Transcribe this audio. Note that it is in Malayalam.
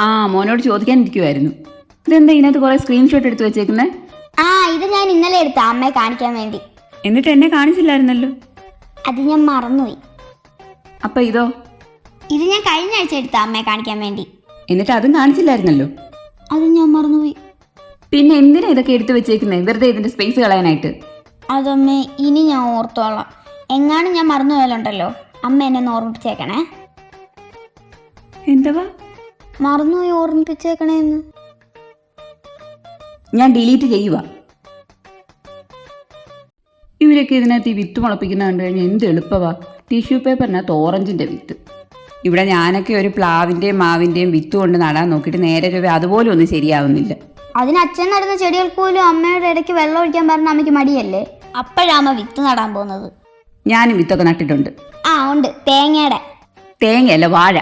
ആ മോനോട് ചോദിക്കാൻ ഇരിക്കുവായിരുന്നു. ഇതെന്താ ഇതിനകത്ത് കുറെ സ്ക്രീൻഷോട്ട് എടുത്തു വെച്ചേക്കുന്നേ? ആ ഇത് ഞാൻ ഇന്നലെ എടുത്ത അമ്മയെ കാണിക്കാൻ വേണ്ടി. എന്നിട്ട് എന്നെ കാണിച്ചില്ലായിരുന്നല്ലോ? അത് ഞാൻ മറന്നുപോയി. അപ്പൊ ഇതോ? ഇത് ഞാൻ കഴിഞ്ഞ ആഴ്ച എടുത്ത അമ്മയെ കാണിക്കാൻ വേണ്ടി. എന്നിട്ട് അതും കാണിച്ചില്ലായിരുന്നല്ലോ? അത് ഞാൻ മറന്നുപോയി. പിന്നെ എന്തിനാ ഇതൊക്കെ എടുത്തു വെച്ചേക്കുന്നേ? വെറുതെ ഇതിന്റെ സ്പേസ് കളയാനായിട്ട്. അതമ്മേ ഇനി ഞാൻ ഓർത്തോളാം. എങ്ങാനും ഞാൻ മറന്നു പോയാലുണ്ടല്ലോ അമ്മ എന്നെ ഓർമ്മിപ്പിച്ചേക്കണേ. എന്താ മറന്നുപോയി ഓർമ്മിപ്പിച്ചേക്കണേന്ന്. ഞാൻ ഡിലീറ്റ് ചെയ്യുക ഇവരൊക്കെ ഇതിനകത്ത് ഈ വിത്ത് മുളപ്പിക്കുന്ന കണ്ടു കഴിഞ്ഞാൽ എന്ത് എളുപ്പമാ ടിഷ്യൂ പേപ്പറിനകത്ത് ഓറഞ്ചിന്റെ വിത്ത്. ഇവിടെ ഞാനൊക്കെ ഒരു പ്ലാവിന്റെയും മാവിന്റെയും വിത്ത് കൊണ്ട് നടാൻ നോക്കിയിട്ട് നേരെ രൂപ അതുപോലെ ഒന്നും ശരിയാവുന്നില്ല. അതിന് അച്ഛൻ നടന്ന ചെടികൾക്ക് പോലും അമ്മയുടെ ഇടയ്ക്ക് വെള്ളം ഒഴിക്കാൻ പറഞ്ഞ അമ്മയ്ക്ക് മടിയല്ലേ? അപ്പോഴാണ് അമ്മ വിത്ത് നടാൻ പോകുന്നത്. ഞാനും വിത്തൊക്കെ നട്ടിട്ടുണ്ട്. ആ ഉണ്ട്. തേങ്ങയുടെ. തേങ്ങയല്ല വാഴ.